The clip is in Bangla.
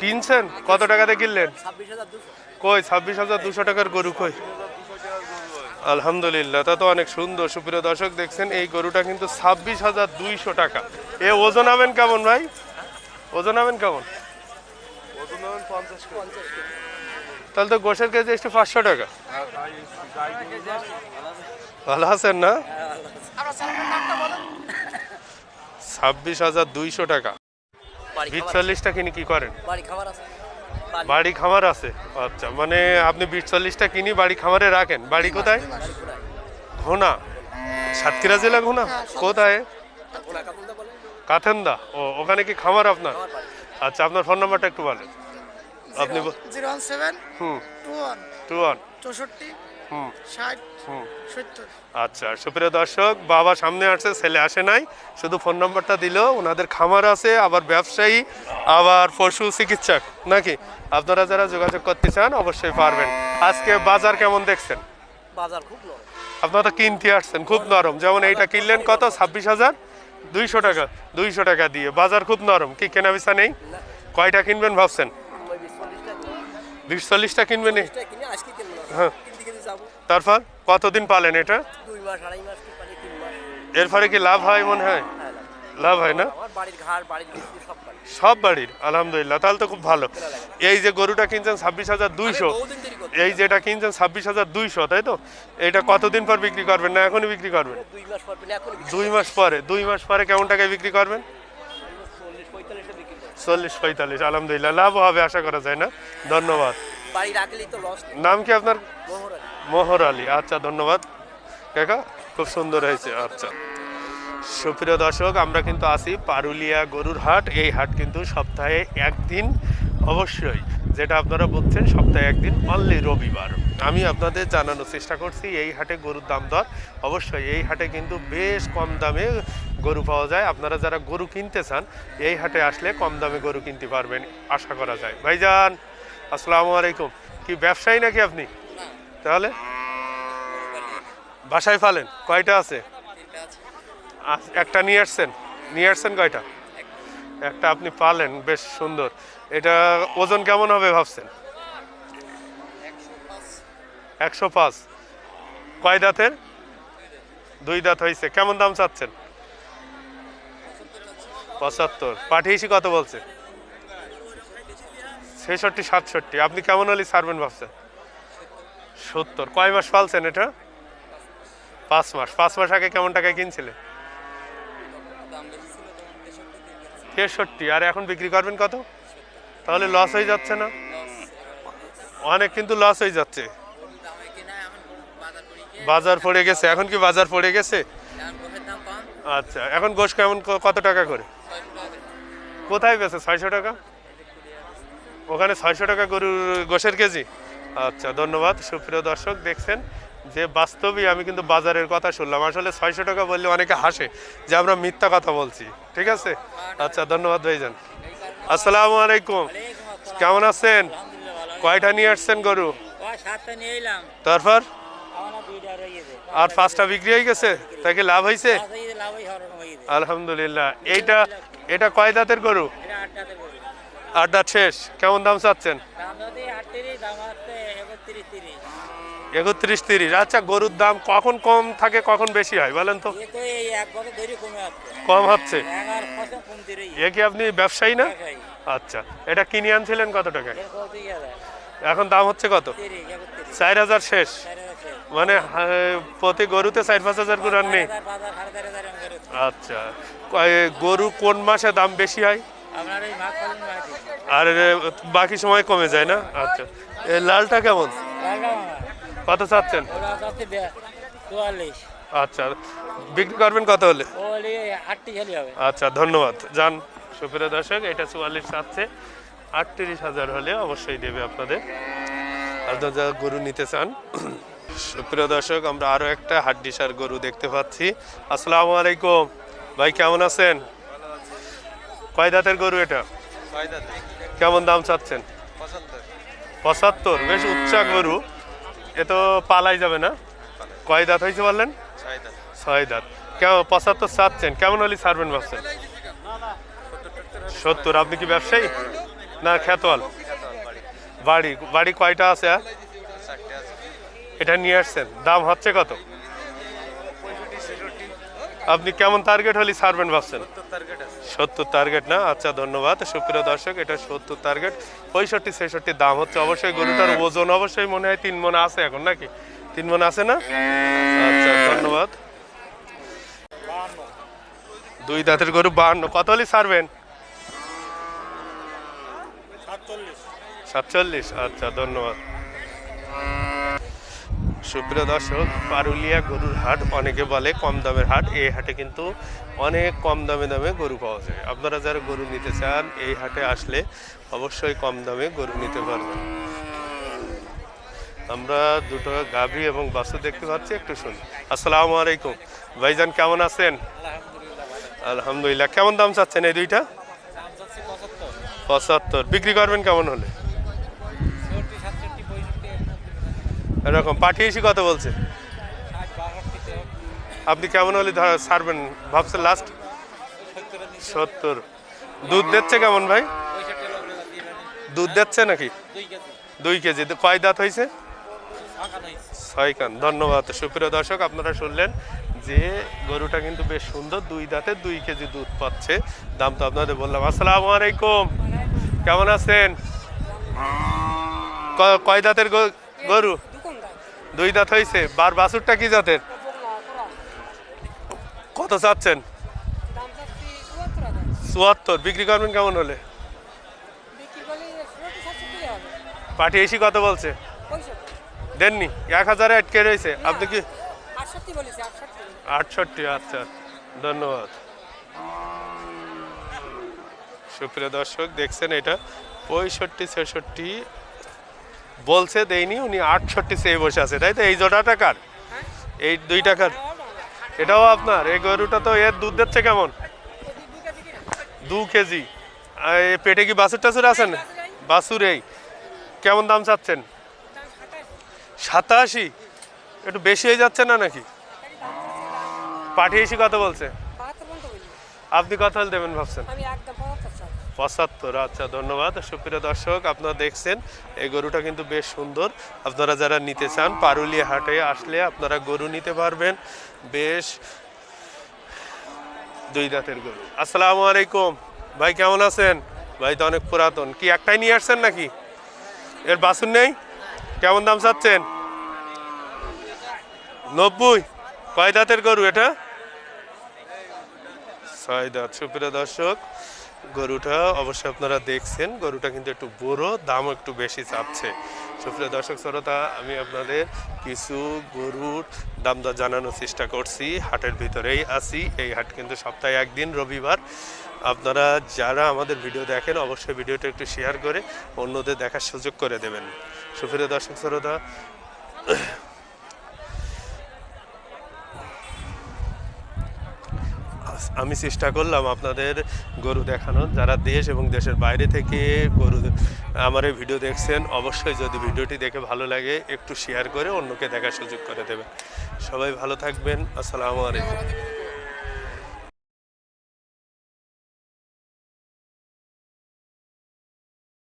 কিনছেন? কত টাকাতে কিনলেন? কই ছাব্বিশ হাজার দুশো টাকার গরু কই? আলহামদুলিল্লাহ তা তো অনেক সুন্দর। সুপ্রিয় দর্শক দেখছেন এই গরুটা কিন্তু ছাব্বিশ হাজার দুইশো টাকা। এ ওজন হবেন কেমন ভাই? ওজন হবেন কেমন? তাহলে তো গোসের কেজি একটু পাঁচশো টাকা। ভালো আছেন না? ছাব্বিশ হাজার দুইশো টাকা। খাবার চল্লিশটা কিনে কি করেন? বাড়ি খাবার আছে। বাড়ি- বাড়ি খামার আছে। আচ্ছা মানে আপনি বিশ চল্লিশটা কিনি বাড়ি খামারে রাখেন। বাড়ি কোথায়? ঘোনা। সাতক্ষীরা জেলা ঘোনা? কোথায়? ওনা কাথেন্দা ও ওখানে কি খামার আপনার? আচ্ছা আপনার ফোন নাম্বারটা একটু বলেন। আপনি zero one seven hmm. Two one two one. চৌষট্টি ষাট হুম সত্তর। আচ্ছা সুপ্রিয় দর্শক বাবা সামনে আসছে ছেলে আসে নাই। শুধু ফোন নাম্বারটা দিল ওনাদের খামার আছে আবার ব্যবসায়ী আবার পশু চিকিৎসক নাকি? আপনারা যারা যোগাযোগ করতে চান অবশ্যই পারবেন। আজকে বাজার কেমন দেখছেন? বাজার খুব আপনারা তো কিনতে আসছেন খুব নরম। যেমন এইটা কিনলেন কত? ছাব্বিশ হাজার? দুইশো টাকা দুইশো টাকা দিয়ে। বাজার খুব নরম। কি কেনা বেচা নেই? কয়টা কিনবেন ভাবছেন? বিশ চল্লিশটা কিনবেন? হ্যাঁ। তারপর কতদিন পালেন এটা? এর ফলে কি লাভ হয় মনে হয়? হ্যাঁ লাভ হয়। না? সব বাড়ির আলহামদুলিল্লাহ তাহলে তো খুব ভালো। এই যে গরুটা কিনছেন ছাব্বিশ হাজার দুইশো এই যেটা কিনছেন ছাব্বিশ হাজার দুইশো তাই তো? এটা কতদিন পর বিক্রি করবেন না এখনই বিক্রি করবেন? দুই মাস পর দুই মাস পরে দুই মাস পরে কেমন টাকায় বিক্রি করবেন? চল্লিশ পঁয়তাল্লিশে আলহামদুলিল্লাহ লাভ হবে আশা করা যায় না। ধন্যবাদ। নাম কি আপনার? মোহরা আলী। আচ্ছা ধন্যবাদ। কাকা, খুব সুন্দর হয়েছে। আচ্ছা। সুপ্রিয় দর্শক, আমরা কিন্তু আছি পারুলিয়া গরুর হাট। এই হাট কিন্তু সপ্তাহে একদিন অবশ্যই। যেটা আপনারা বলছেন, সপ্তাহে একদিন অনলি রবিবার। আমি আপনাদের জানানোর চেষ্টা করছি, এই হাটে গরুর দাম দর। অবশ্যই, এই হাটে কিন্তু বেশ কম দামে গরু পাওয়া যায়। আপনারা যারা গরু কিনতে চান, এই হাটে আসলে কম দামে গরু কিনতে পারবেন, আশা করা যায়। ভাইজান, আসসালামু আলাইকুম। কি, ব্যবসায়ী নাকি আপনি? তাহলে? বাসায় ফালেন, কয়টা আছে? একটা নিয়ে আসছেন? নিয়ে আসছেন কয়টা? একটা আপনি পালেন বেশ সুন্দর। এটা ওজন কেমন হবে ভাবছেন? একশো পাঁচ। কয় দাঁতের? দুই দাঁত হয়েছে কেমন দাম চাচ্ছেন? পঁচাত্তর। পাঠিয়েছি কত বলছে? ছেষট্টি, সাতষট্টি। আপনি কেমন হলে ছাড়বেন ভাবছেন? সত্তর। কয় মাস পালছেন এটা? পাঁচ মাস। পাঁচ মাস আগে কেমন টাকায় কিনছিলে? তেষট্টি। আর এখন বিক্রি করবেন কত? তাহলে লস হয়ে যাচ্ছে না? অনেক কিন্তু লস হয়ে যাচ্ছে। বাজার পড়ে গেছে। এখন কি বাজার পড়ে গেছে? আচ্ছা এখন গোশ কেমন কত টাকা করে? কোথায় গেছে? ছয়শো টাকা? ওখানে ছয়শো টাকা গরুর গোশের কেজি? আচ্ছা ধন্যবাদ। সুপ্রিয় দর্শক দেখছেন যে বাস্তবই আমি কিন্তু বাজারের কথা শুনলাম। আসলে ছয়শো টাকা বললে অনেকে হাসে যে আমরা মিথ্যা কথা বলছি। ঠিক আছে? আচ্ছা ধন্যবাদ ভাইজান। আসসালামু আলাইকুম। কেমন আছেন? কয়টা নিয়ে আসছেন গরু? নিয়ে তারপর? আর পাঁচটা বিক্রি হয়ে গেছে? তাই কি লাভ হয়েছে হয় হয়ে আলহামদুলিল্লাহ। এইটা এটা কয় দাঁতের গরু? আট দাঁত শেষ। কেমন দাম চাচ্ছেন? একত্রিশ তিরিশ। আচ্ছা গরুর দাম কখন কম থাকে কখন বেশি হয় বলেন তো? কমে হচ্ছে? এ কি আপনি ব্যবসায়ী না? আচ্ছা এটা কিনে আনছিলেন কত টাকা? এর কত যায় এখন দাম হচ্ছে কত? চার হাজার শেষ। মানে প্রতি গরুতে চার পাঁচ হাজার করে আর নেই। আচ্ছা গরু কোন মাসে দাম বেশি হয়? আর বাকি সময় কমে যায় না? আচ্ছা লালটা কেমন? কত চাচ্ছেন? আচ্ছা বিক্রি করবেন কত হলে? আচ্ছা ধন্যবাদ। যান সুপ্রিয় দর্শক এটা চুয়াল্লিশ চাচ্ছে। আটত্রিশ হাজার হলে অবশ্যই দেবে আপনাদের। আপনারা যারা গরু নিতে চান সুপ্রিয় দর্শক আমরা আরও একটা হাড্ডিসার গরু দেখতে পাচ্ছি। আসসালামু আলাইকুম। ভাই কেমন আছেন? কয় দাঁতের গরু এটা? কেমন দাম চাচ্ছেন? পঁচাত্তর বেশ উচ্চা গরু। এ তো পালাই যাবে না? কয় দাঁত হয়েছে বললেন? ছয় দাঁত। কেমন পঁচাত্তর চাচ্ছেন। কেমন হলে ছাড়বেন ভাবছেন? সত্তর। আপনি কি ব্যবসায়ী? না খেতোয়াল বাড়ি বাড়ি কয়টা আছে আর এটা নিয়ে আসছেন। দাম হচ্ছে কত? আপনি কেমন টার্গেট হলে ছাড়বেন ভাবছেন? সত্তর টার্গেট না? আচ্ছা ধন্যবাদ। সুপ্রিয় দর্শক, এটা সত্তর টার্গেট পঁয়ষট্টি, ছেষট্টি দাম হচ্ছে অবশ্যই। গরুটার ওজন অবশ্যই মনে হয় তিন মনে আছে এখন নাকি? তিন মনে আছে না? আচ্ছা ধন্যবাদ। দুই দাঁতের গরু বাহান্ন। কত হলে ছাড়বেন? সাতচল্লিশ। আচ্ছা ধন্যবাদ। সুপ্রিয় দর্শক, পারুলিয়া গরুর হাট অনেকে বলে কম দামের হাট। এই হাটে কিন্তু অনেক কম দামে দামে গরু পাওয়া যায়। আপনারা যারা গরু নিতে চান, এই হাটে আসলে অবশ্যই কম দামে গরু নিতে পারবেন। আমরা দুটো গাভী এবং বাসু দেখতে পাচ্ছি, একটু শুনি আসসালামু আলাইকুম। ভাইজান, কেমন আছেন? আলহামদুলিল্লাহ। কেমন দাম চাচ্ছেন এই দুইটা? পঁচাত্তর। বিক্রি করবেন কেমন হলে? এরকম, পাঠিয়ে এসে কত বলছে। আপনি কেমন হলে ছাড়বেন ভাবছেন লাস্ট সত্তর। দুধ দিচ্ছে কেমন ভাই? দুধ দিচ্ছে নাকি? দুই কেজি। কয় দাঁত হয়েছে? ছয় কান। ধন্যবাদ। সুপ্রিয় দর্শক, আপনারা শুনলেন যে গরুটা কিন্তু বেশ সুন্দর, দুই দাঁতে দুই কেজি দুধ পাচ্ছে। দাম তো আপনাদের বললাম। আসসালামু আলাইকুম। কেমন আছেন? কয় দাঁতের গরু? দুই দাঁত হয়েছে বার বাছুরটা কি জাতের? কত চাচ্ছেন? চুয়াত্তর। বিক্রি করবেন কেমন হলে? পাঠিয়ে এসি কত বলছে? দেননি? এক হাজারে আটকে রয়েছে। আপনি কি আটষট্টি আচ্ছা। ধন্যবাদ। সুপ্রিয় দর্শক, দেখছেন এটা? পঁয়ষট্টি, ছেষট্টি বলছে দেয়নি উনি আটষট্টি চেয়ে বসে আছে তাই তো? এই জোটা টাকার এই দুই টাকার এটাও আপনার এই গরুটা তো এর দুধ দিচ্ছে কেমন? দু কেজি। পেটে কি বাছুর টাছুর আছেন বাছুর এই কেমন দাম চাচ্ছেন? সাতাশি? একটু বেশি হয়ে যাচ্ছে না নাকি? পাঠিয়েছি কথা বলছে। আপনি কথা দেবেন ভাবছেন। পঁচাত্তর। আচ্ছা ধন্যবাদ। সুপ্রিয় দর্শক, আপনারা দেখছেন, এই গরুটা কিন্তু বেশ সুন্দর। আপনারা যারা নিতে চান, পারুলিয়া হাটে আসলে আপনারা গরু নিতে পারবেন। বেশ দুই দাঁতের গরু। আসসালামু আলাইকুম। ভাই, কেমন আছেন? ভাই তো অনেক পুরাতন। কি, একটাই নিয়ে আসছেন নাকি? এর বাসুন নেই? কেমন দাম চাচ্ছেন? নব্বই। কয় দাঁতের গরু এটা? ছয় দাঁত সুপ্রিয় দর্শক গরুটা অবশ্যই আপনারা দেখছেন। গরুটা কিন্তু একটু বড়, দামও একটু বেশি চাচ্ছে। সুপ্রিয় দর্শক, শ্রোতা, আমি আপনাদের কিছু গরুর দাম দর জানানোর চেষ্টা করছি। হাটের ভিতরেই আছি। এই হাট কিন্তু সপ্তাহে একদিন, রবিবার। আপনারা যারা আমাদের ভিডিও দেখেন, অবশ্যই ভিডিওটা একটু শেয়ার করে অন্যদের দেখার সুযোগ করে দেবেন। সুপ্রিয় দর্শক, শ্রোতা আমি চেষ্টা করলাম আপনাদের গরু দেখানোর। যারা দেশ এবং দেশের বাইরে থেকে গরু আমার এই ভিডিও দেখছেন, অবশ্যই যদি ভিডিওটি দেখে ভালো লাগে, একটু শেয়ার করে অন্যকে দেখার সুযোগ করে দেবেন। সবাই ভালো থাকবেন। আসসালামু আলাইকুম।